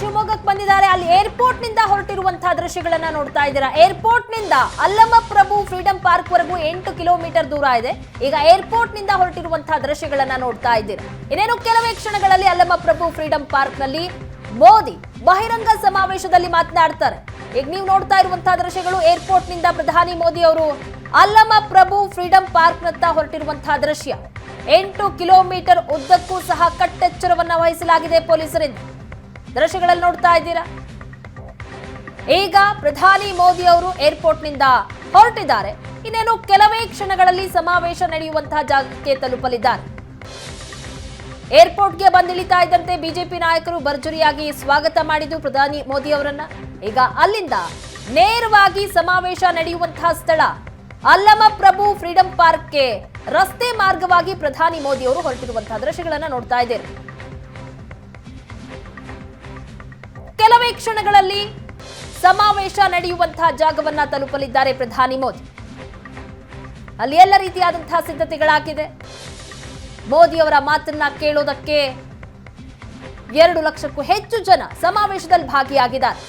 ಶಿವಮೊಗ್ಗಕ್ಕೆ ಬಂದಿದ್ದಾರೆ. ಅಲ್ಲಿ ಏರ್ಪೋರ್ಟ್ನಿಂದ ಹೊರಟಿರುವಂತಹ ದೃಶ್ಯಗಳನ್ನ ನೋಡ್ತಾ ಇದ್ದೀರಾ. ಏರ್ಪೋರ್ಟ್ನಿಂದ ಅಲ್ಲಮ ಪ್ರಭು ಫ್ರೀಡಂ ಪಾರ್ಕ್ ವರೆಗೂ ಎಂಟು ಕಿಲೋಮೀಟರ್ ದೂರ ಇದೆ. ಈಗ ಏರ್ಪೋರ್ಟ್ನಿಂದ ಹೊರಟಿರುವಂತಹ ದೃಶ್ಯಗಳನ್ನ ನೋಡ್ತಾ ಇದ್ದೀರಾ. ಇನ್ನೇನು ಕೆಲವೇ ಕ್ಷಣಗಳಲ್ಲಿ ಅಲ್ಲಮ ಪ್ರಭು ಫ್ರೀಡಂ ಪಾರ್ಕ್ನಲ್ಲಿ ಮೋದಿ ಬಹಿರಂಗ ಸಮಾವೇಶದಲ್ಲಿ ಮಾತನಾಡ್ತಾರೆ. ಈಗ ನೀವು ನೋಡ್ತಾ ಇರುವಂತಹ ದೃಶ್ಯಗಳು ಏರ್ಪೋರ್ಟ್ನಿಂದ ಪ್ರಧಾನಿ ಮೋದಿ ಅವರು ಅಲ್ಲಮ ಪ್ರಭು ಫ್ರೀಡಂ ಪಾರ್ಕ್ ನತ್ತ ಹೊರಟಿರುವಂತಹ ದೃಶ್ಯ. ಎಂಟು ಕಿಲೋಮೀಟರ್ ಉದ್ದಕ್ಕೂ ಸಹ ಕಟ್ಟೆಚ್ಚರವನ್ನ ವಹಿಸಲಾಗಿದೆ ಪೊಲೀಸರಿಂದ. ದೃಶ್ಯಗಳಲ್ಲಿ ನೋಡ್ತಾ ಇದ್ದೀರಾ? ಈಗ ಪ್ರಧಾನಿ ಮೋದಿ ಅವರು ಏರ್ಪೋರ್ಟ್ನಿಂದ ಹೊರಟಿದ್ದಾರೆ. ಇನ್ನೇನು ಕೆಲವೇ ಕ್ಷಣಗಳಲ್ಲಿ ಸಮಾವೇಶ ನಡೆಯುವಂತಹ ಜಾಗಕ್ಕೆ ತಲುಪಲಿದ್ದಾರೆ. ಏರ್ಪೋರ್ಟ್ಗೆ ಬಂದಿಳಿತಾ ಇದ್ದಂತೆ ಬಿಜೆಪಿ ನಾಯಕರು ಭರ್ಜರಿಯಾಗಿ ಸ್ವಾಗತ ಮಾಡಿದ್ದು ಪ್ರಧಾನಿ ಮೋದಿ ಅವರನ್ನ. ಈಗ ಅಲ್ಲಿಂದ ನೇರವಾಗಿ ಸಮಾವೇಶ ನಡೆಯುವಂತಹ ಸ್ಥಳ ಅಲ್ಲಮ ಪ್ರಭು ಫ್ರೀಡಂ ಪಾರ್ಕ್ಗೆ ರಸ್ತೆ ಮಾರ್ಗವಾಗಿ ಪ್ರಧಾನಿ ಮೋದಿ ಅವರು ಹೊರಟಿರುವಂತಹ ದೃಶ್ಯಗಳನ್ನ ನೋಡ್ತಾ ಇದ್ದೇವೆ ಕೆಲವೇ ಕ್ಷಣಗಳಲ್ಲಿ ಸಮಾವೇಶ ನಡೆಯುವಂತಹ ಜಾಗವನ್ನ ತಲುಪಲಿದ್ದಾರೆ ಪ್ರಧಾನಿ ಮೋದಿ. ಅಲ್ಲಿ ಎಲ್ಲ ರೀತಿಯಾದಂತಹ ಸಿದ್ಧತೆಗಳಾಗಿದೆ. ಮೋದಿ ಅವರ ಮಾತನ್ನ ಕೇಳೋದಕ್ಕೆ ಎರಡು ಲಕ್ಷಕ್ಕೂ ಹೆಚ್ಚು ಜನ ಸಮಾವೇಶದಲ್ಲಿ ಭಾಗಿಯಾಗಿದ್ದಾರೆ.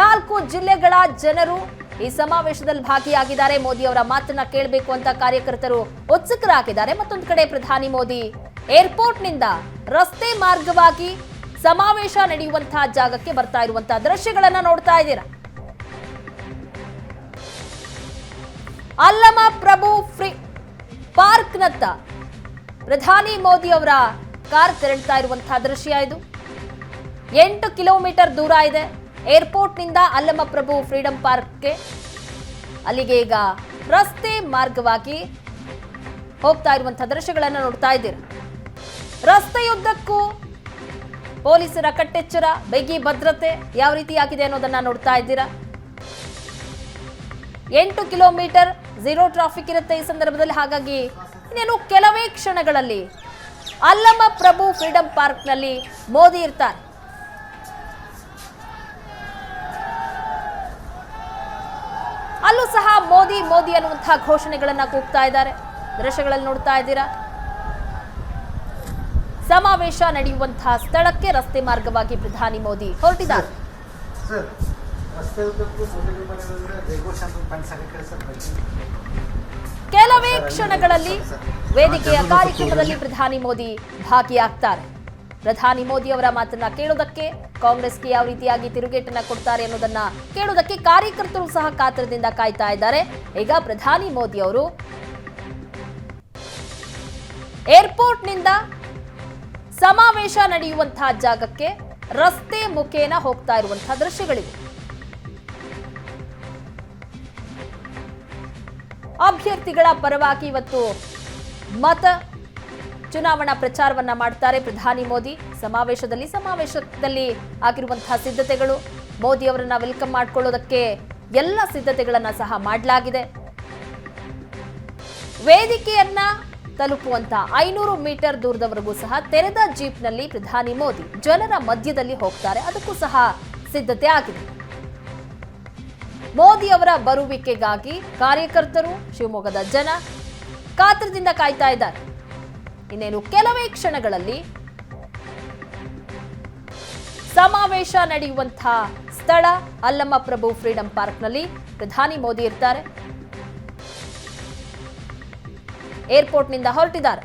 ನಾಲ್ಕು ಜಿಲ್ಲೆಗಳ ಜನರು ಈ ಸಮಾವೇಶದಲ್ಲಿ ಭಾಗಿಯಾಗಿದ್ದಾರೆ. ಮೋದಿ ಅವರ ಮಾತನ್ನ ಕೇಳಬೇಕು ಅಂತ ಕಾರ್ಯಕರ್ತರು ಉತ್ಸುಕರಾಗಿದ್ದಾರೆ. ಮತ್ತೊಂದು ಕಡೆ ಪ್ರಧಾನಿ ಮೋದಿ ಏರ್ಪೋರ್ಟ್ನಿಂದ ರಸ್ತೆ ಮಾರ್ಗವಾಗಿ ಸಮಾವೇಶ ನಡೆಯುವಂತಹ ಜಾಗಕ್ಕೆ ಬರ್ತಾ ಇರುವಂತಹ ದೃಶ್ಯಗಳನ್ನ ನೋಡ್ತಾ ಇದ್ದೀರಾ? ಅಲ್ಲಮ ಪ್ರಭು ಫ್ರೀ ಪಾರ್ಕ್ನತ್ತ ಪ್ರಧಾನಿ ಮೋದಿ ಅವರ ಕಾರ್ ತೆರಳ್ತಾ ಇರುವಂತಹ ದೃಶ್ಯ ಇದು. ಎಂಟು ಕಿಲೋಮೀಟರ್ ದೂರ ಇದೆ. ಏರ್ಪೋರ್ಟ್ನಿಂದ ಅಲ್ಲಮ ಪ್ರಭು ಫ್ರೀಡಂ ಪಾರ್ಕ್ಗೆ ಅಲ್ಲಿಗೆ ಈಗ ರಸ್ತೆ ಮಾರ್ಗವಾಗಿ ಹೋಗ್ತಾ ಇರುವಂತಹ ದೃಶ್ಯಗಳನ್ನು ನೋಡ್ತಾ ಇದ್ದೀರಾ? ರಸ್ತೆಯುದ್ದಕ್ಕೂ ಪೊಲೀಸರ ಕಟ್ಟೆಚ್ಚರ, ಬಿಗಿ ಭದ್ರತೆ ಯಾವ ರೀತಿ ಆಗಿದೆ ಅನ್ನೋದನ್ನ ನೋಡ್ತಾ ಇದ್ದೀರಾ? ಎಂಟು ಕಿಲೋಮೀಟರ್ ಜೀರೋ ಟ್ರಾಫಿಕ್ ಇರುತ್ತೆ ಈ ಸಂದರ್ಭದಲ್ಲಿ. ಹಾಗಾಗಿ ಇನ್ನೇನು ಕೆಲವೇ ಕ್ಷಣಗಳಲ್ಲಿ ಅಲ್ಲಮ ಪ್ರಭು ಫ್ರೀಡಂ ಪಾರ್ಕ್ನಲ್ಲಿ ಮೋದಿ ಇರ್ತಾರೆ. ಅಲ್ಲೂ ಸಹ ಮೋದಿ ಮೋದಿ ಅನ್ನುವಂತಹ ಘೋಷಣೆಗಳನ್ನ ಕೂಗ್ತಾ ಇದ್ದಾರೆ. ದೃಶ್ಯಗಳಲ್ಲಿ ನೋಡ್ತಾ ಇದ್ದೀರಾ? ಸಮಾವೇಶ ನಡೆಯುವಂತಹ ಸ್ಥಳಕ್ಕೆ ರಸ್ತೆ ಮಾರ್ಗವಾಗಿ ಪ್ರಧಾನಿ ಮೋದಿ ಹೊರಟಿದ್ದಾರೆ. ಕೆಲವೇ ಕ್ಷಣಗಳಲ್ಲಿ ವೇದಿಕೆಯ ಕಾರ್ಯಕ್ರಮದಲ್ಲಿ ಪ್ರಧಾನಿ ಮೋದಿ ಭಾಗಿಯಾಗ್ತಾರೆ. ಪ್ರಧಾನಿ ಮೋದಿ ಅವರ ಮಾತನ್ನ ಕೇಳೋದಕ್ಕೆ ಕಾಂಗ್ರೆಸ್ಗೆ ಯಾವ ರೀತಿಯಾಗಿ ತಿರುಗೇಟನ್ನ ಕೊಡ್ತಾರೆ ಅನ್ನೋದನ್ನ ಕೇಳೋದಕ್ಕೆ ಕಾರ್ಯಕರ್ತರು ಸಹ ಕಾತರದಿಂದ ಕಾಯ್ತಾ ಇದ್ದಾರೆ. ಈಗ ಪ್ರಧಾನಿ ಮೋದಿ ಅವರು ಏರ್ಪೋರ್ಟ್ನಿಂದ ಸಮಾವೇಶ ನಡೆಯುವಂತಹ ಜಾಗಕ್ಕೆ ರಸ್ತೆ ಮುಖೇನ ಹೋಗ್ತಾ ಇರುವಂತಹ ದೃಶ್ಯಗಳಿವೆ. ಅಭ್ಯರ್ಥಿಗಳ ಪರವಾಗಿ ಇವತ್ತು ಮತ ಚುನಾವಣಾ ಪ್ರಚಾರವನ್ನ ಮಾಡ್ತಾರೆ ಪ್ರಧಾನಿ ಮೋದಿ. ಸಮಾವೇಶದಲ್ಲಿ ಸಮಾವೇಶದಲ್ಲಿ ಆಗಿರುವಂತಹ ಸಿದ್ಧತೆಗಳು. ಮೋದಿ ಅವರನ್ನ ವೆಲ್ಕಮ್ ಮಾಡಿಕೊಳ್ಳೋದಕ್ಕೆ ಎಲ್ಲ ಸಿದ್ಧತೆಗಳನ್ನ ಸಹ ಮಾಡಲಾಗಿದೆ. ವೇದಿಕೆಯನ್ನ ತಲುಪುವಂತ ಐನೂರು ಮೀಟರ್ ದೂರದವರೆಗೂ ಸಹ ತೆರೆದ ಜೀಪ್ನಲ್ಲಿ ಪ್ರಧಾನಿ ಮೋದಿ ಜನರ ಮಧ್ಯದಲ್ಲಿ ಹೋಗ್ತಾರೆ. ಅದಕ್ಕೂ ಸಹ ಸಿದ್ಧತೆ ಆಗಿದೆ. ಮೋದಿ ಅವರ ಬರುವಿಕೆಗಾಗಿ ಕಾರ್ಯಕರ್ತರು, ಶಿವಮೊಗ್ಗದ ಜನ ಕಾತ್ರದಿಂದ ಕಾಯ್ತಾ ಇದ್ದಾರೆ. ಇನ್ನೇನು ಕೆಲವೇ ಕ್ಷಣಗಳಲ್ಲಿ ಸಮಾವೇಶ ನಡೆಯುವಂತಹ ಸ್ಥಳ ಅಲ್ಲಮ್ಮ ಪ್ರಭು ಫ್ರೀಡಂ ಪಾರ್ಕ್ನಲ್ಲಿ ಪ್ರಧಾನಿ ಮೋದಿ ಇರ್ತಾರೆ. ಏರ್ಪೋರ್ಟ್ನಿಂದ ಹೊರಟಿದ್ದಾರೆ.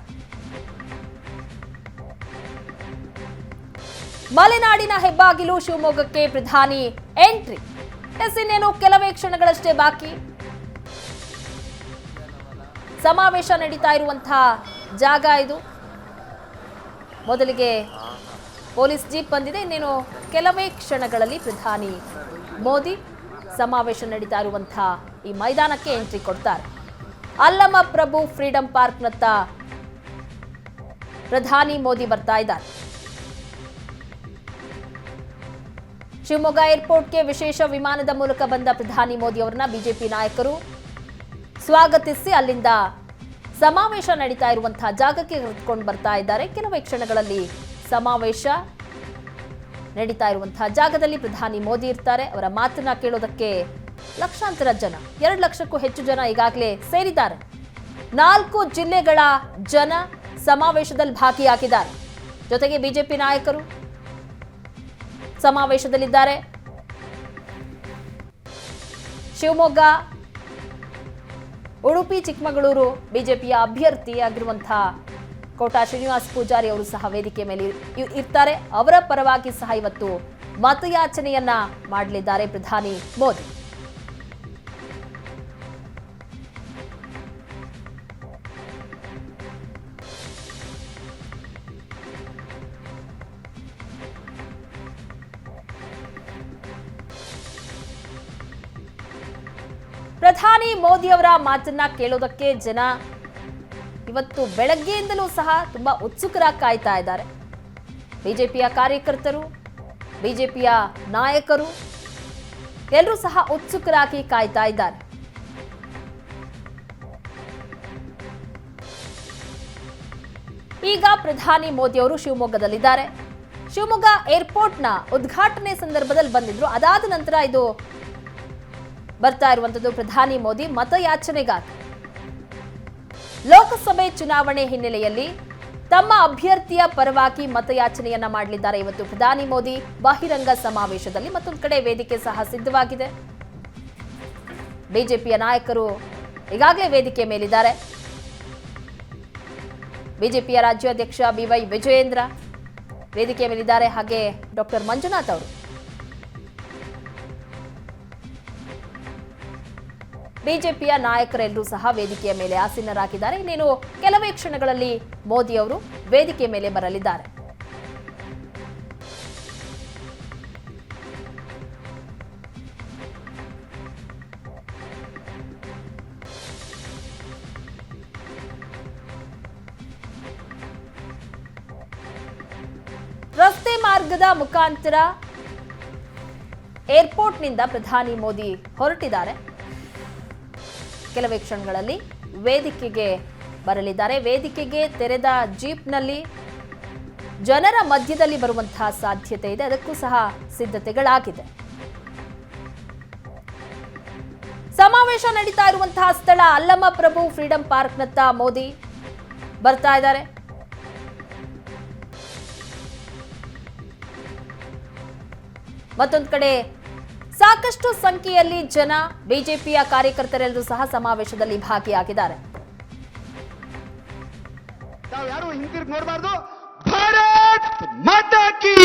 ಮಲೆನಾಡಿನ ಹೆಬ್ಬಾಗಿಲು ಶಿವಮೊಗ್ಗಕ್ಕೆ ಪ್ರಧಾನಿ ಎಂಟ್ರಿ. ಎಸ್ ಇನ್ನೇನು ಕೆಲವೇ ಕ್ಷಣಗಳಷ್ಟೇ ಬಾಕಿ. ಸಮಾವೇಶ ನಡೀತಾ ಇರುವಂತಹ ಜಾಗ ಇದು. ಮೊದಲಿಗೆ ಪೊಲೀಸ್ ಜೀಪ್ ಬಂದಿದೆ, ಇನ್ನೇನು ಕೆಲವೇ ಕ್ಷಣಗಳಲ್ಲಿ ಪ್ರಧಾನಿ ಮೋದಿ ಸಮಾವೇಶ ನಡೀತಾ ಇರುವಂತಹ ಈ ಮೈದಾನಕ್ಕೆ ಎಂಟ್ರಿ ಕೊಡ್ತಾರೆ. ಅಲ್ಲಮ ಪ್ರಭು ಫ್ರೀಡಂ ಪಾರ್ಕ್ನತ್ತ ಪ್ರಧಾನಿ ಮೋದಿ ಬರ್ತಾ ಇದ್ದಾರೆ. ಶಿವಮೊಗ್ಗ ಏರ್ಪೋರ್ಟ್ಗೆ ವಿಶೇಷ ವಿಮಾನದ ಮೂಲಕ ಬಂದ ಪ್ರಧಾನಿ ಮೋದಿ ಅವರನ್ನ ಬಿಜೆಪಿ ನಾಯಕರು ಸ್ವಾಗತಿಸಿ ಅಲ್ಲಿಂದ ಸಮಾವೇಶ ನಡೀತಾ ಇರುವಂತಹ ಜಾಗಕ್ಕೆ ಕರೆದುಕೊಂಡು ಬರ್ತಾ ಇದ್ದಾರೆ. ಕೆಲವೇ ಕ್ಷಣಗಳಲ್ಲಿ ಸಮಾವೇಶ ನಡೀತಾ ಇರುವಂತಹ ಜಾಗದಲ್ಲಿ ಪ್ರಧಾನಿ ಮೋದಿ ಇರ್ತಾರೆ. ಅವರ ಮಾತನ್ನ ಕೇಳೋದಕ್ಕೆ ಲಕ್ಷಾಂತರ ಜನ, ಎರಡು ಲಕ್ಷಕ್ಕೂ ಹೆಚ್ಚು ಜನ ಈಗಾಗಲೇ ಸೇರಿದ್ದಾರೆ. ನಾಲ್ಕು ಜಿಲ್ಲೆಗಳ ಜನ ಸಮಾವೇಶದಲ್ಲಿ ಭಾಗಿಯಾಗಿದ್ದಾರೆ. ಜೊತೆಗೆ ಬಿಜೆಪಿ ನಾಯಕರು ಸಮಾವೇಶದಲ್ಲಿದ್ದಾರೆ. ಶಿವಮೊಗ್ಗ, ಉಡುಪಿ, ಚಿಕ್ಕಮಗಳೂರು ಬಿಜೆಪಿಯ ಅಭ್ಯರ್ಥಿಯಾಗಿರುವಂತಹ ಕೋಟಾ ಶ್ರೀನಿವಾಸ್ ಪೂಜಾರಿ ಅವರು ಸಹ ವೇದಿಕೆ ಮೇಲೆ ಇರ್ತಾರೆ. ಅವರ ಪರವಾಗಿ ಸಹ ಇವತ್ತು ಮತಯಾಚನೆಯನ್ನ ಮಾಡಲಿದ್ದಾರೆ ಪ್ರಧಾನಿ ಮೋದಿ. ಪ್ರಧಾನಿ ಮೋದಿ ಅವರ ಮಾತನ್ನ ಕೇಳೋದಕ್ಕೆ ಜನ ಇವತ್ತು ಬೆಳಗ್ಗೆಯಿಂದಲೂ ಸಹ ತುಂಬಾ ಉತ್ಸುಕರಾಗಿ ಕಾಯ್ತಾ ಇದ್ದಾರೆ. ಬಿಜೆಪಿಯ ಕಾರ್ಯಕರ್ತರು, ಬಿಜೆಪಿಯ ನಾಯಕರು ಎಲ್ಲರೂ ಸಹ ಉತ್ಸುಕರಾಗಿ ಕಾಯ್ತಾ ಇದ್ದಾರೆ. ಈಗ ಪ್ರಧಾನಿ ಮೋದಿ ಅವರು ಶಿವಮೊಗ್ಗದಲ್ಲಿದ್ದಾರೆ. ಶಿವಮೊಗ್ಗ ಏರ್ಪೋರ್ಟ್ನ ಉದ್ಘಾಟನೆ ಸಂದರ್ಭದಲ್ಲಿ ಬಂದಿದ್ರು. ಅದಾದ ನಂತರ ಇದು ಬರ್ತಾ ಇರುವಂತದ್ದು ಪ್ರಧಾನಿ ಮೋದಿ ಮತಯಾಚನೆಗಾಗಿ. ಲೋಕಸಭೆ ಚುನಾವಣೆ ಹಿನ್ನೆಲೆಯಲ್ಲಿ ತಮ್ಮ ಅಭ್ಯರ್ಥಿಯ ಪರವಾಗಿ ಮತಯಾಚನೆಯನ್ನ ಮಾಡಲಿದ್ದಾರೆ. ಇವತ್ತು ಪ್ರಧಾನಿ ಮೋದಿ ಬಹಿರಂಗ ಸಮಾವೇಶದಲ್ಲಿ ಮತ್ತೊಂದು ಕಡೆ ವೇದಿಕೆ ಸಹ ಸಿದ್ಧವಾಗಿದೆ. ಬಿಜೆಪಿಯ ನಾಯಕರು ಈಗಾಗಲೇ ವೇದಿಕೆ ಮೇಲಿದ್ದಾರೆ. ಬಿಜೆಪಿಯ ರಾಜ್ಯಾಧ್ಯಕ್ಷ ಬಿವೈ ವಿಜಯೇಂದ್ರ ವೇದಿಕೆ ಮೇಲಿದ್ದಾರೆ. ಹಾಗೆ ಡಾಕ್ಟರ್ ಮಂಜುನಾಥ್ ಅವರು. ಬಿಜೆಪಿಯ ನಾಯಕರೆಲ್ಲರೂ ಸಹ ವೇದಿಕೆಯ ಮೇಲೆ ಆಸೀನರಾಗಿದ್ದಾರೆ. ಇನ್ನೇನು ಕೆಲವೇ ಕ್ಷಣಗಳಲ್ಲಿ ಮೋದಿ ಅವರು ವೇದಿಕೆ ಮೇಲೆ ಬರಲಿದ್ದಾರೆ. ರಸ್ತೆ ಮಾರ್ಗದ ಮುಖಾಂತರ ಏರ್ಪೋರ್ಟ್ನಿಂದ ಪ್ರಧಾನಿ ಮೋದಿ ಹೊರಟಿದ್ದಾರೆ. ಕೆಲವೇ ಕ್ಷಣಗಳಲ್ಲಿ ವೇದಿಕೆಗೆ ಬರಲಿದ್ದಾರೆ. ವೇದಿಕೆಗೆ ತೆರೆದ ಜೀಪ್ನಲ್ಲಿ ಜನರ ಮಧ್ಯದಲ್ಲಿ ಬರುವಂತಹ ಸಾಧ್ಯತೆ ಇದೆ. ಅದಕ್ಕೂ ಸಹ ಸಿದ್ಧತೆಗಳಾಗಿದೆ. ಸಮಾವೇಶ ನಡೀತಾ ಇರುವಂತಹ ಸ್ಥಳ ಅಲ್ಲಮ್ಮ ಪ್ರಭು ಫ್ರೀಡಂ ಪಾರ್ಕ್ನತ್ತ ಮೋದಿ ಬರ್ತಾ ಇದ್ದಾರೆ. ಮತ್ತೊಂದು ಕಡೆ ಸಾಕಷ್ಟು ಸಂಖ್ಯೆಯಲ್ಲಿ ಜನ ಬಿಜೆಪಿಯ ಕಾರ್ಯಕರ್ತರೆಲ್ಲರೂ ಸಹ ಸಮಾವೇಶದಲ್ಲಿ ಭಾಗಿಯಾಗಿದ್ದಾರೆ. ತಾವ್ ಯಾರು ಹಿಂತಿರುಗಿ ನೋಡಬಾರ್ದು? ಭಾರತ್ ಮಾತಾ ಕೀ!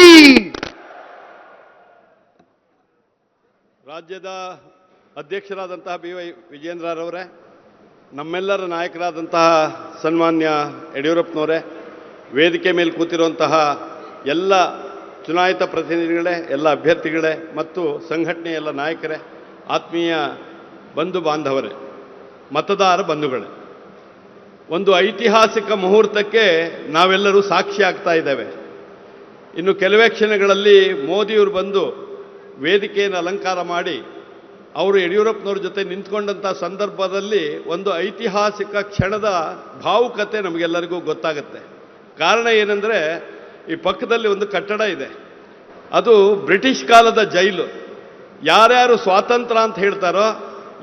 ರಾಜ್ಯದ ಅಧ್ಯಕ್ಷರಾದಂತಹ ಬಿ ವೈ ವಿಜೇಂದ್ರರವರೇ ನಮ್ಮೆಲ್ಲರ ನಾಯಕರಾದಂತಹ ಸನ್ಮಾನ್ಯ ಯಡಿಯೂರಪ್ಪನವರೇ ವೇದಿಕೆ ಮೇಲೆ ಕೂತಿರುವಂತಹ ಎಲ್ಲ ಚುನಾಯಿತ ಪ್ರತಿನಿಧಿಗಳೇ, ಎಲ್ಲ ಅಭ್ಯರ್ಥಿಗಳೇ ಮತ್ತು ಸಂಘಟನೆಯ ಎಲ್ಲ ನಾಯಕರೇ, ಆತ್ಮೀಯ ಬಂಧು ಬಾಂಧವರೇ, ಮತದಾರ ಬಂಧುಗಳೇ. ಒಂದು ಐತಿಹಾಸಿಕ ಮುಹೂರ್ತಕ್ಕೆ ನಾವೆಲ್ಲರೂ ಸಾಕ್ಷಿ ಆಗ್ತಾ ಇದ್ದೇವೆ. ಇನ್ನು ಕೆಲವೇ ಕ್ಷಣಗಳಲ್ಲಿ ಮೋದಿಯವರು ಬಂದು ವೇದಿಕೆಯನ್ನು ಅಲಂಕಾರ ಮಾಡಿ ಅವರು ಯಡಿಯೂರಪ್ಪನವ್ರ ಜೊತೆ ನಿಂತ್ಕೊಂಡಂಥ ಸಂದರ್ಭದಲ್ಲಿ ಒಂದು ಐತಿಹಾಸಿಕ ಕ್ಷಣದ ಭಾವುಕತೆ ನಮಗೆಲ್ಲರಿಗೂ ಗೊತ್ತಾಗುತ್ತೆ. ಕಾರಣ ಏನೆಂದರೆ ಈ ಪಕ್ಕದಲ್ಲಿ ಒಂದು ಕಟ್ಟಡ ಇದೆ. ಅದು ಬ್ರಿಟಿಷ್ ಕಾಲದ ಜೈಲು. ಯಾರ್ಯಾರು ಸ್ವಾತಂತ್ರ್ಯ ಅಂತ ಹೇಳ್ತಾರೋ,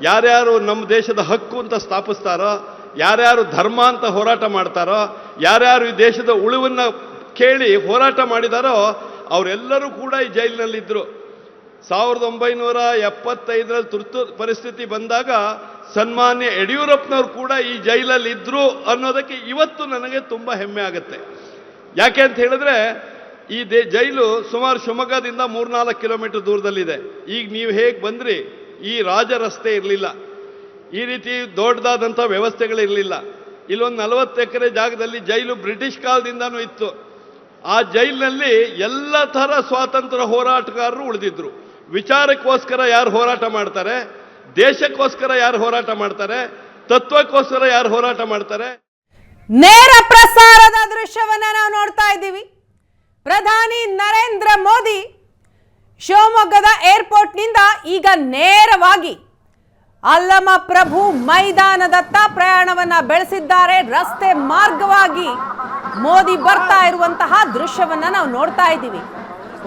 ಯಾರ್ಯಾರು ನಮ್ಮ ದೇಶದ ಹಕ್ಕು ಅಂತ ಸ್ಥಾಪಿಸ್ತಾರೋ, ಯಾರ್ಯಾರು ಧರ್ಮ ಅಂತ ಹೋರಾಟ ಮಾಡ್ತಾರೋ, ಯಾರ್ಯಾರು ಈ ದೇಶದ ಉಳಿವನ್ನು ಕೇಳಿ ಹೋರಾಟ ಮಾಡಿದಾರೋ, ಅವರೆಲ್ಲರೂ ಕೂಡ ಈ ಜೈಲಿನಲ್ಲಿದ್ದರು ಸಾವಿರದ ಒಂಬೈನೂರ ಎಪ್ಪತ್ತೈದರಲ್ಲಿ ತುರ್ತು ಪರಿಸ್ಥಿತಿ ಬಂದಾಗ ಸನ್ಮಾನ್ಯ ಯಡಿಯೂರಪ್ಪನವ್ರು ಕೂಡ ಈ ಜೈಲಲ್ಲಿ ಇದ್ದರು ಅನ್ನೋದಕ್ಕೆ ಇವತ್ತು ನನಗೆ ತುಂಬ ಹೆಮ್ಮೆ ಆಗುತ್ತೆ. ಯಾಕೆ ಅಂತ ಹೇಳಿದ್ರೆ, ಈ ದೇ ಜೈಲು ಸುಮಾರು ಶಿವಮೊಗ್ಗದಿಂದ ಮೂರ್ನಾಲ್ಕು ಕಿಲೋಮೀಟರ್ ದೂರದಲ್ಲಿದೆ. ಈಗ ನೀವು ಹೇಗೆ ಬಂದ್ರಿ, ಈ ರಾಜ ರಸ್ತೆ ಇರಲಿಲ್ಲ. ಈ ರೀತಿ ದೊಡ್ಡದಾದಂಥ ವ್ಯವಸ್ಥೆಗಳಿರಲಿಲ್ಲ ಇಲ್ಲೊಂದು ನಲವತ್ತು ಎಕರೆ ಜಾಗದಲ್ಲಿ ಜೈಲು ಬ್ರಿಟಿಷ್ ಕಾಲದಿಂದನೂ ಇತ್ತು. ಆ ಜೈಲಿನಲ್ಲಿ ಎಲ್ಲ ಥರ ಸ್ವಾತಂತ್ರ್ಯ ಹೋರಾಟಗಾರರು ಉಳಿದಿದ್ರು. ವಿಚಾರಕ್ಕೋಸ್ಕರ ಯಾರು ಹೋರಾಟ ಮಾಡ್ತಾರೆ, ದೇಶಕ್ಕೋಸ್ಕರ ಯಾರು ಹೋರಾಟ ಮಾಡ್ತಾರೆ, ತತ್ವಕ್ಕೋಸ್ಕರ ಯಾರು ಹೋರಾಟ ಮಾಡ್ತಾರೆ? ನೇರ ಪ್ರಸಾರದ ದೃಶ್ಯವನ್ನ ನಾವು ನೋಡ್ತಾ ಇದ್ದೀವಿ. ಪ್ರಧಾನಿ ನರೇಂದ್ರ ಮೋದಿ ಶಿವಮೊಗ್ಗದ ಏರ್ಪೋರ್ಟ್ನಿಂದ ಈಗ ನೇರವಾಗಿ ಅಲ್ಲಮ ಪ್ರಭು ಮೈದಾನದತ್ತ ಪ್ರಯಾಣವನ್ನ ಬೆಳೆಸಿದ್ದಾರೆ. ರಸ್ತೆ ಮಾರ್ಗವಾಗಿ ಮೋದಿ ಬರ್ತಾ ಇರುವಂತಹ ದೃಶ್ಯವನ್ನ ನಾವು ನೋಡ್ತಾ ಇದ್ದೀವಿ.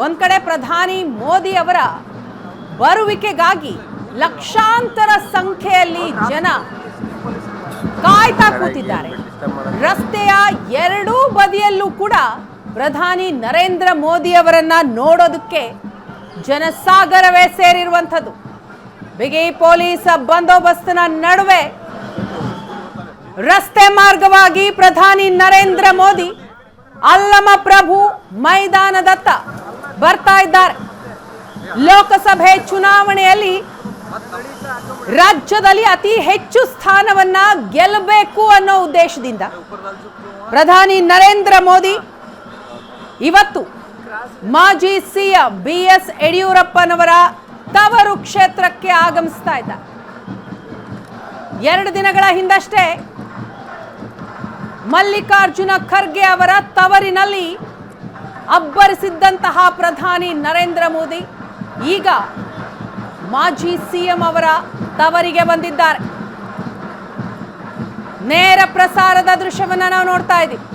ಒಂದ್ ಕಡೆ ಪ್ರಧಾನಿ ಮೋದಿ ಅವರ ಬರುವಿಕೆಗಾಗಿ ಲಕ್ಷಾಂತರ ಸಂಖ್ಯೆಯಲ್ಲಿ ಜನ ಕಾಯ್ತಾ ಕೂತಿದ್ದಾರೆ. ರಸ್ತೆಯ ಎರಡೂ ಬದಿಯಲ್ಲೂ ಕೂಡ ಪ್ರಧಾನಿ ನರೇಂದ್ರ ಮೋದಿ ಅವರನ್ನ ನೋಡೋದಕ್ಕೆ ಜನಸಾಗರವೇ ಸೇರಿರುವಂಥದ್ದು. ಬಿಗಿ ಪೊಲೀಸ್ ಬಂದೋಬಸ್ತ್ನ ನಡುವೆ ರಸ್ತೆ ಮಾರ್ಗವಾಗಿ ಪ್ರಧಾನಿ ನರೇಂದ್ರ ಮೋದಿ ಅಲ್ಲಮ ಪ್ರಭು ಮೈದಾನದತ್ತ ಬರ್ತಾ ಇದ್ದಾರೆ. ಲೋಕಸಭೆ ಚುನಾವಣೆಯಲ್ಲಿ ರಾಜ್ಯದಲ್ಲಿ ಅತಿ ಹೆಚ್ಚು ಸ್ಥಾನವನ್ನ ಗೆಲ್ಲಬೇಕು ಅನ್ನೋ ಉದ್ದೇಶದಿಂದ ಪ್ರಧಾನಿ ನರೇಂದ್ರ ಮೋದಿ ಇವತ್ತು ಮಾಜಿ ಸಿಎಂ ಬಿ ಎಸ್ ಯಡಿಯೂರಪ್ಪನವರ ತವರು ಕ್ಷೇತ್ರಕ್ಕೆ ಆಗಮಿಸ್ತಾ ಇದ್ದಾರೆ. ಎರಡು ದಿನಗಳ ಹಿಂದಷ್ಟೇ ಮಲ್ಲಿಕಾರ್ಜುನ ಖರ್ಗೆ ಅವರ ತವರಿನಲ್ಲಿ ಅಬ್ಬರಿಸಿದ್ದಂತಹ ಪ್ರಧಾನಿ ನರೇಂದ್ರ ಮೋದಿ ಈಗ ಮಾಜಿ ಸಿಎಂ ಅವರ ತವರಿಗೆ ಬಂದಿದ್ದಾರೆ. ನೇರ ಪ್ರಸಾರದ ದೃಶ್ಯವನ್ನು ನಾವು ನೋಡ್ತಾ ಇದ್ದೀವಿ.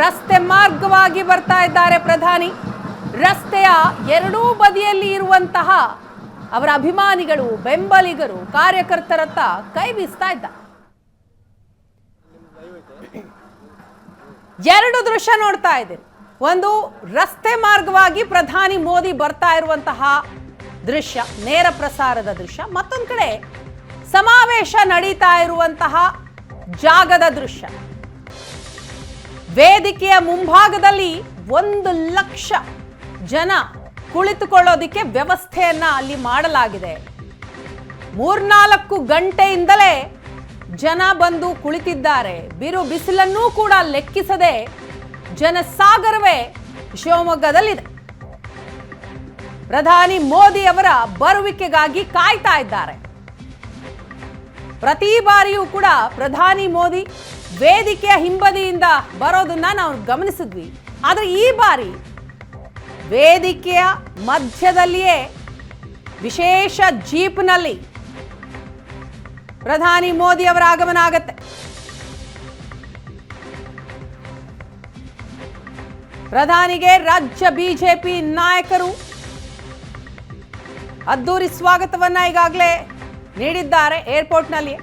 ರಸ್ತೆ ಮಾರ್ಗವಾಗಿ ಬರ್ತಾ ಇದ್ದಾರೆ ಪ್ರಧಾನಿ. ರಸ್ತೆಯ ಎರಡೂ ಬದಿಯಲ್ಲಿ ಇರುವಂತಹ ಅವರ ಅಭಿಮಾನಿಗಳು, ಬೆಂಬಲಿಗರು, ಕಾರ್ಯಕರ್ತರತ್ತ ಕೈ ಬೀಸ್ತಾ ಇದ್ದ ಎರಡು ದೃಶ್ಯ ನೋಡ್ತಾ ಇದ್ದೀವಿ. ಒಂದು, ರಸ್ತೆ ಮಾರ್ಗವಾಗಿ ಪ್ರಧಾನಿ ಮೋದಿ ಬರ್ತಾ ಇರುವಂತಹ ದೃಶ್ಯ, ನೇರ ಪ್ರಸಾರದ ದೃಶ್ಯ. ಮತ್ತೊಂದು ಕಡೆ ಸಮಾವೇಶ ನಡೀತಾ ಇರುವಂತಹ ಜಾಗದ ದೃಶ್ಯ. ವೇದಿಕೆಯ ಮುಂಭಾಗದಲ್ಲಿ ಒಂದು ಲಕ್ಷ ಜನ ಕುಳಿತುಕೊಳ್ಳೋದಿಕ್ಕೆ ವ್ಯವಸ್ಥೆಯನ್ನ ಅಲ್ಲಿ ಮಾಡಲಾಗಿದೆ. ಮೂರ್ನಾಲ್ಕು ಗಂಟೆಯಿಂದಲೇ ಜನ ಬಂದು ಕುಳಿತಿದ್ದಾರೆ. ಬಿರು ಬಿಸಿಲನ್ನೂ ಕೂಡ ಲೆಕ್ಕಿಸದೆ ಜನಸಾಗರವೇ ಶಿವಮೊಗ್ಗದಲ್ಲಿದೆ. ಪ್ರಧಾನಿ ಮೋದಿ ಅವರ ಬರುವಿಕೆಗಾಗಿ ಕಾಯ್ತಾ ಇದ್ದಾರೆ. ಪ್ರತಿ ಬಾರಿಯೂ ಕೂಡ ಪ್ರಧಾನಿ ಮೋದಿ ವೇದಿಕೆಯ ಹಿಂಬದಿಯಿಂದ ಬರೋದನ್ನ ನಾವು ಗಮನಿಸಿದ್ವಿ. ಆದರೆ ಈ ಬಾರಿ ವೇದಿಕೆಯ ಮಧ್ಯದಲ್ಲಿಯೇ ವಿಶೇಷ ಜೀಪ್ನಲ್ಲಿ ಪ್ರಧಾನಿ ಮೋದಿ ಅವರ ಆಗಮನ ಆಗತ್ತೆ. ಪ್ರಧಾನಿಗೆ ರಾಜ್ಯ ಬಿಜೆಪಿ ನಾಯಕರು ಅದ್ದೂರಿ ಸ್ವಾಗತವನ್ನ ಈಗಾಗಲೇ ನೀಡಿದ್ದಾರೆ ಏರ್ಪೋರ್ಟ್ನಲ್ಲಿ.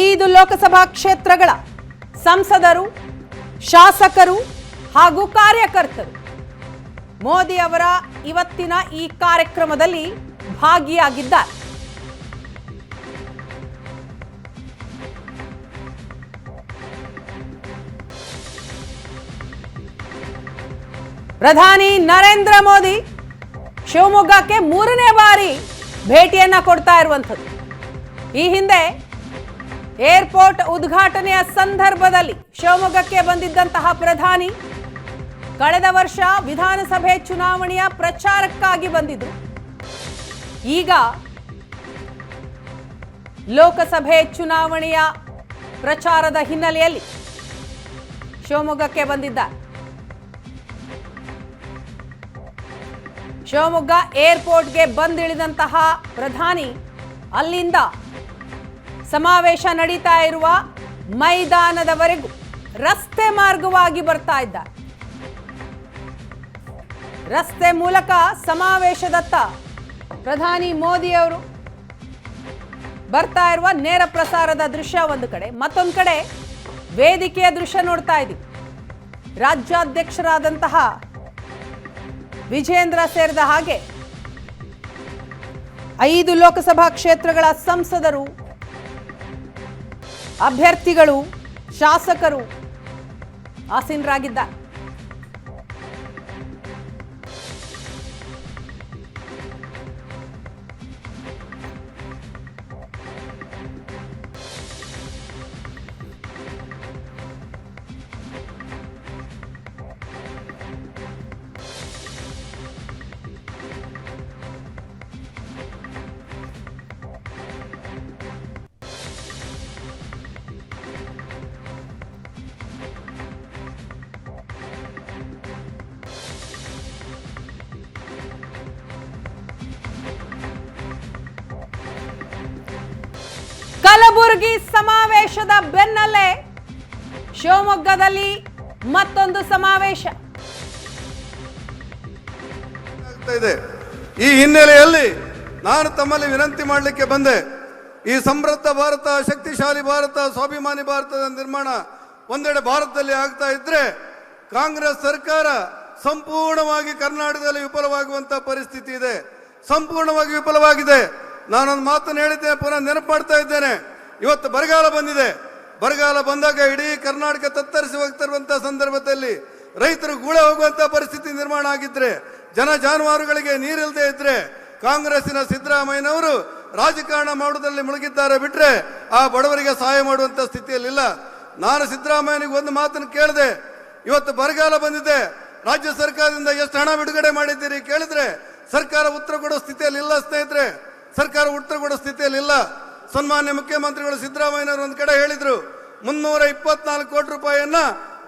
ಐದು ಲೋಕಸಭಾ ಕ್ಷೇತ್ರಗಳ ಸಂಸದರು, ಶಾಸಕರು ಹಾಗೂ ಕಾರ್ಯಕರ್ತರು. ಮೋದಿ ಅವರ ಇವತ್ತಿನ ಈ ಕಾರ್ಯಕ್ರಮದಲ್ಲಿ ಭಾಗಿಯಾಗಿದ್ದಾರೆ. ಪ್ರಧಾನಿ ನರೇಂದ್ರ ಮೋದಿ ಶಿವಮೊಗ್ಗಕ್ಕೆ ಮೂರನೇ ಬಾರಿ ಭೇಟಿಯನ್ನ ಕೊಡ್ತಾ ಇರುವಂಥದ್ದು. ಈ ಹಿಂದೆ ಏರ್ಪೋರ್ಟ್ ಉದ್ಘಾಟನೆಯ ಸಂದರ್ಭದಲ್ಲಿ ಶಿವಮೊಗ್ಗಕ್ಕೆ ಬಂದಿದ್ದಂತಹ ಪ್ರಧಾನಿ ಕಳೆದ ವರ್ಷ ವಿಧಾನಸಭೆ ಚುನಾವಣೆಯ ಪ್ರಚಾರಕ್ಕಾಗಿ ಬಂದಿದ್ರು. ಈಗ ಲೋಕಸಭೆ ಚುನಾವಣೆಯ ಪ್ರಚಾರದ ಹಿನ್ನೆಲೆಯಲ್ಲಿ ಶಿವಮೊಗ್ಗಕ್ಕೆ ಬಂದಿದ್ದಾರೆ. ಶಿವಮೊಗ್ಗ ಏರ್ಪೋರ್ಟ್ಗೆ ಬಂದಿಳಿದಂತಹ ಪ್ರಧಾನಿ, ಅಲ್ಲಿಂದ ಸಮಾವೇಶ ನಡೀತಾ ಇರುವ ಮೈದಾನದವರೆಗೂ ರಸ್ತೆ ಮಾರ್ಗವಾಗಿ ಬರ್ತಾ ಇದ್ದಾರೆ. ರಸ್ತೆ ಮೂಲಕ ಸಮಾವೇಶದತ್ತ ಪ್ರಧಾನಿ ಮೋದಿ ಅವರು ಬರ್ತಾ ಇರುವ ನೇರ ಪ್ರಸಾರದ ದೃಶ್ಯ ಒಂದು ಕಡೆ, ಮತ್ತೊಂದು ಕಡೆ ವೇದಿಕೆಯ ದೃಶ್ಯ ನೋಡ್ತಾ ಇದ್ದೀವಿ. ರಾಜ್ಯಾಧ್ಯಕ್ಷರಾದಂತಹ ವಿಜೇಂದ್ರ ಸೇರಿದ ಹಾಗೆ ಐದು ಲೋಕಸಭಾ ಕ್ಷೇತ್ರಗಳ ಸಂಸದರು ಅಭ್ಯರ್ಥಿಗಳು ಶಾಸಕರು ಆಸೀನರಾಗಿದ್ದಾರೆ. ಕಲಬುರಗಿ ಸಮಾವೇಶದ ಬೆನ್ನಲ್ಲೇ ಶಿವಮೊಗ್ಗದಲ್ಲಿ ಮತ್ತೊಂದು ಸಮಾವೇಶ. ಇದೆ. ಈ ಹಿನ್ನೆಲೆಯಲ್ಲಿ ನಾನು ತಮ್ಮಲ್ಲಿ ವಿನಂತಿ ಮಾಡಲಿಕ್ಕೆ ಬಂದೆ. ಈ ಸಮೃದ್ಧ ಭಾರತ, ಶಕ್ತಿಶಾಲಿ ಭಾರತ, ಸ್ವಾಭಿಮಾನಿ ಭಾರತದ ನಿರ್ಮಾಣ ಒಂದೆಡೆ ಭಾರತದಲ್ಲಿ ಆಗ್ತಾ ಇದ್ರೆ ಕಾಂಗ್ರೆಸ್ ಸರ್ಕಾರ ಸಂಪೂರ್ಣವಾಗಿ ಕರ್ನಾಟಕದಲ್ಲಿ ವಿಫಲವಾಗುವಂತಹ ಪರಿಸ್ಥಿತಿ ಇದೆ. ಸಂಪೂರ್ಣವಾಗಿ ವಿಫಲವಾಗಿದೆ. ನಾನೊಂದು ಮಾತನ್ನು ಹೇಳಿದ್ದೇನೆ ಪುನಃ ನೆನಪು ಮಾಡ್ತಾ ಇದ್ದೇನೆ. ಇವತ್ತು ಬರಗಾಲ ಬಂದಿದೆ. ಬರಗಾಲ ಬಂದಾಗ ಇಡೀ ಕರ್ನಾಟಕ ತತ್ತರಿಸಿ ಹೋಗ್ತಿರುವಂಥ ಸಂದರ್ಭದಲ್ಲಿ ರೈತರು ಗೂಳೆ ಹೋಗುವಂತ ಪರಿಸ್ಥಿತಿ ನಿರ್ಮಾಣ ಆಗಿದ್ರೆ, ಜನ ಜಾನುವಾರುಗಳಿಗೆ ನೀರಿಲ್ಲದೆ ಇದ್ರೆ, ಕಾಂಗ್ರೆಸ್ಸಿನ ಸಿದ್ದರಾಮಯ್ಯನವರು ರಾಜಕಾರಣ ಮಾಡುವುದರಲ್ಲಿ ಮುಳುಗಿದ್ದಾರೆ ಬಿಟ್ರೆ ಆ ಬಡವರಿಗೆ ಸಹಾಯ ಮಾಡುವಂತ ಸ್ಥಿತಿಯಲ್ಲಿಲ್ಲ. ನಾನು ಸಿದ್ದರಾಮಯ್ಯನಿಗೆ ಒಂದು ಮಾತನ್ನು ಕೇಳಿದೆ. ಇವತ್ತು ಬರಗಾಲ ಬಂದಿದೆ. ರಾಜ್ಯ ಸರ್ಕಾರದಿಂದ ಎಷ್ಟು ಹಣ ಬಿಡುಗಡೆ ಮಾಡಿದ್ದೀರಿ ಕೇಳಿದ್ರೆ ಸರ್ಕಾರ ಉತ್ತರ ಕೊಡೋ ಸ್ಥಿತಿಯಲ್ಲಿ ಇಲ್ಲ ಸ್ನೇಹಿತರೆ. ಸರ್ಕಾರ ಉತ್ತರ ಕೊಡೋ ಸ್ಥಿತಿಯಲ್ಲಿ ಇಲ್ಲ ಸನ್ಮಾನ್ಯ ಮುಖ್ಯಮಂತ್ರಿಗಳು ಸಿದ್ದರಾಮಯ್ಯನವರು ಒಂದು ಕಡೆ ಹೇಳಿದ್ರು, ಮುನ್ನೂರ ಇಪ್ಪತ್ನಾಲ್ಕು ಕೋಟಿ ರೂಪಾಯಿಯನ್ನ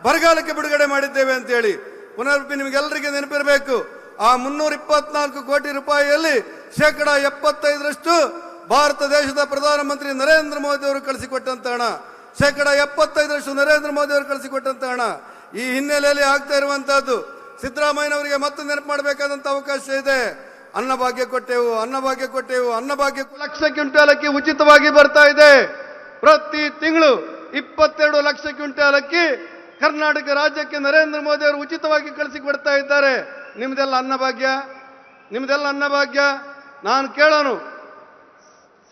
ಬರಗಾಲಕ್ಕೆ ಬಿಡುಗಡೆ ಮಾಡಿದ್ದೇವೆ ಅಂತ ಹೇಳಿ ಪುನರ್ಪಿ ನಿಮಗೆಲ್ಲರಿಗೆ ನೆನಪಿರಬೇಕು, ಆ ಮುನ್ನೂರ ಇಪ್ಪತ್ನಾಲ್ಕು ಕೋಟಿ ರೂಪಾಯಿಯಲ್ಲಿ ಶೇಕಡ ಎಪ್ಪತ್ತೈದರಷ್ಟು ಭಾರತ ದೇಶದ ಪ್ರಧಾನಮಂತ್ರಿ ನರೇಂದ್ರ ಮೋದಿ ಅವರು ಕಳಿಸಿಕೊಟ್ಟಂತ ಹಣ. ಶೇಕಡ ಎಪ್ಪತ್ತೈದರಷ್ಟು ನರೇಂದ್ರ ಮೋದಿ ಅವರು ಕಳಿಸಿಕೊಟ್ಟಂತ ಹಣ. ಈ ಹಿನ್ನೆಲೆಯಲ್ಲಿ ಆಗ್ತಾ ಇರುವಂತಹದ್ದು, ಸಿದ್ದರಾಮಯ್ಯನವರಿಗೆ ಮತ್ತೆ ನೆನಪು ಮಾಡಬೇಕಾದಂತ ಅವಕಾಶ ಇದೆ. ಅನ್ನಭಾಗ್ಯ ಕೊಟ್ಟೆವು ಅನ್ನಭಾಗ್ಯ ಕೊಟ್ಟೆವು ಅನ್ನಭಾಗ್ಯ ಲಕ್ಷ ಕ್ವಿಂಟಾಲ್ ಅಕ್ಕಿ ಉಚಿತವಾಗಿ ಬರ್ತಾ ಇದೆ. ಪ್ರತಿ ತಿಂಗಳು ಇಪ್ಪತ್ತೆರಡು ಲಕ್ಷ ಕ್ವಿಂಟಾಲ್ ಅಕ್ಕಿ ಕರ್ನಾಟಕ ರಾಜ್ಯಕ್ಕೆ ನರೇಂದ್ರ ಮೋದಿ ಅವರು ಉಚಿತವಾಗಿ ಕಳಿಸಿಕೊಡ್ತಾ ಇದ್ದಾರೆ. ನಿಮ್ದೆಲ್ಲ ಅನ್ನಭಾಗ್ಯ ನಿಮ್ದೆಲ್ಲ ಅನ್ನಭಾಗ್ಯ ನಾನು ಕೇಳೋನು.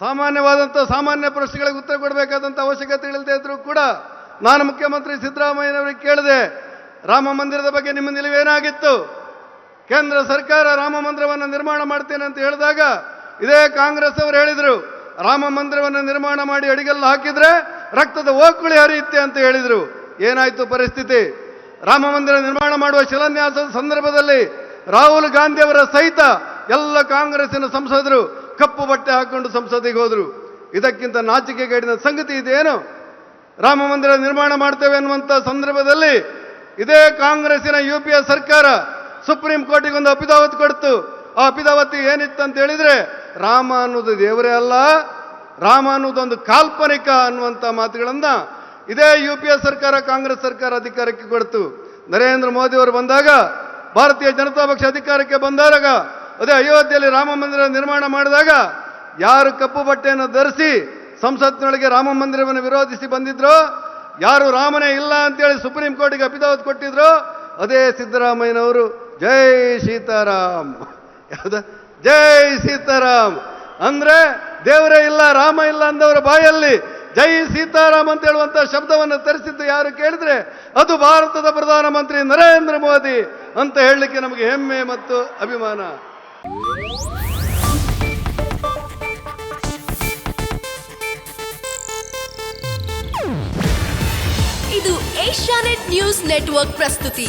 ಸಾಮಾನ್ಯವಾದಂಥ ಸಾಮಾನ್ಯ ಪ್ರಶ್ನೆಗಳಿಗೆ ಉತ್ತರ ಕೊಡಬೇಕಾದಂಥ ಅವಶ್ಯಕತೆ ಇಲ್ಲದೆ ಕೂಡ ನಾನು ಮುಖ್ಯಮಂತ್ರಿ ಸಿದ್ದರಾಮಯ್ಯನವರಿಗೆ ಕೇಳಿದೆ, ರಾಮ ಮಂದಿರದ ಬಗ್ಗೆ ನಿಮ್ಮ ನಿಲುವೇನಾಗಿತ್ತು ಕೇಂದ್ರ ಸರ್ಕಾರ ರಾಮ ಮಂದಿರವನ್ನು ನಿರ್ಮಾಣ ಮಾಡ್ತೇನೆ ಅಂತ ಹೇಳಿದಾಗ ಇದೇ ಕಾಂಗ್ರೆಸ್ ಅವರು ಹೇಳಿದರು, ರಾಮ ಮಂದಿರವನ್ನು ನಿರ್ಮಾಣ ಮಾಡಿ ಅಡಿಗೆಲ್ಲ ಹಾಕಿದ್ರೆ ರಕ್ತದ ಓಕುಳಿ ಹರಿಯುತ್ತೆ ಅಂತ ಹೇಳಿದರು. ಏನಾಯ್ತು ಪರಿಸ್ಥಿತಿ? ರಾಮ ಮಂದಿರ ನಿರ್ಮಾಣ ಮಾಡುವ ಶಿಲಾನ್ಯಾಸದ ಸಂದರ್ಭದಲ್ಲಿ ರಾಹುಲ್ ಗಾಂಧಿ ಅವರ ಸಹಿತ ಎಲ್ಲ ಕಾಂಗ್ರೆಸ್ಸಿನ ಸಂಸದರು ಕಪ್ಪು ಬಟ್ಟೆ ಹಾಕೊಂಡು ಸಂಸದಿಗೆ ಹೋದರು. ಇದಕ್ಕಿಂತ ನಾಚಿಕೆಗೇಡಿನ ಸಂಗತಿ ಇದೇನು? ರಾಮ ಮಂದಿರ ನಿರ್ಮಾಣ ಮಾಡ್ತೇವೆ ಅನ್ನುವಂಥ ಸಂದರ್ಭದಲ್ಲಿ ಇದೇ ಕಾಂಗ್ರೆಸ್ಸಿನ ಯು ಪಿ ಎ ಸರ್ಕಾರ ಸುಪ್ರೀಂ ಕೋರ್ಟಿಗೆ ಒಂದು ಅಪಿದಾವತ್ ಕೊಡ್ತು. ಆ ಅಪಿದಾವತಿ ಏನಿತ್ತು ಅಂತ ಹೇಳಿದ್ರೆ, ರಾಮ ಅನ್ನೋದು ದೇವರೇ ಅಲ್ಲ, ರಾಮ ಅನ್ನೋದೊಂದು ಕಾಲ್ಪನಿಕ ಅನ್ನುವಂಥ ಮಾತುಗಳನ್ನ ಇದೇ ಯು ಪಿ ಎ ಸರ್ಕಾರ, ಕಾಂಗ್ರೆಸ್ ಸರ್ಕಾರ ಅಧಿಕಾರಕ್ಕೆ ಕೊಡ್ತು. ನರೇಂದ್ರ ಮೋದಿ ಅವರು ಬಂದಾಗ, ಭಾರತೀಯ ಜನತಾ ಪಕ್ಷ ಅಧಿಕಾರಕ್ಕೆ ಬಂದಾಗ, ಅದೇ ಅಯೋಧ್ಯೆಯಲ್ಲಿ ರಾಮ ಮಂದಿರ ನಿರ್ಮಾಣ ಮಾಡಿದಾಗ, ಯಾರು ಕಪ್ಪು ಬಟ್ಟೆಯನ್ನು ಧರಿಸಿ ಸಂಸತ್ನೊಳಗೆ ರಾಮ ಮಂದಿರವನ್ನು ವಿರೋಧಿಸಿ ಬಂದಿದ್ರೋ, ಯಾರು ರಾಮನೇ ಇಲ್ಲ ಅಂತೇಳಿ ಸುಪ್ರೀಂ ಕೋರ್ಟಿಗೆ ಅಪಿದಾವತ್ ಕೊಟ್ಟಿದ್ರು, ಅದೇ ಸಿದ್ದರಾಮಯ್ಯನವರು ಜೈ ಸೀತಾರಾಮ್. ಯಾವ್ದ? ಜೈ ಸೀತಾರಾಮ್. ಅಂದ್ರೆ ದೇವರೇ ಇಲ್ಲ, ರಾಮ ಇಲ್ಲ ಅಂದವರ ಬಾಯಲ್ಲಿ ಜೈ ಸೀತಾರಾಮ್ ಅಂತ ಹೇಳುವಂತ ಶಬ್ದವನ್ನು ತರಿಸಿದ್ದು ಯಾರು ಕೇಳಿದ್ರೆ ಅದು ಭಾರತದ ಪ್ರಧಾನಮಂತ್ರಿ ನರೇಂದ್ರ ಮೋದಿ ಅಂತ ಹೇಳಲಿಕ್ಕೆ ನಮಗೆ ಹೆಮ್ಮೆ ಮತ್ತು ಅಭಿಮಾನ. ಇದು ಏಷ್ಯಾನೆಟ್ ನ್ಯೂಸ್ ನೆಟ್ವರ್ಕ್ ಪ್ರಸ್ತುತಿ.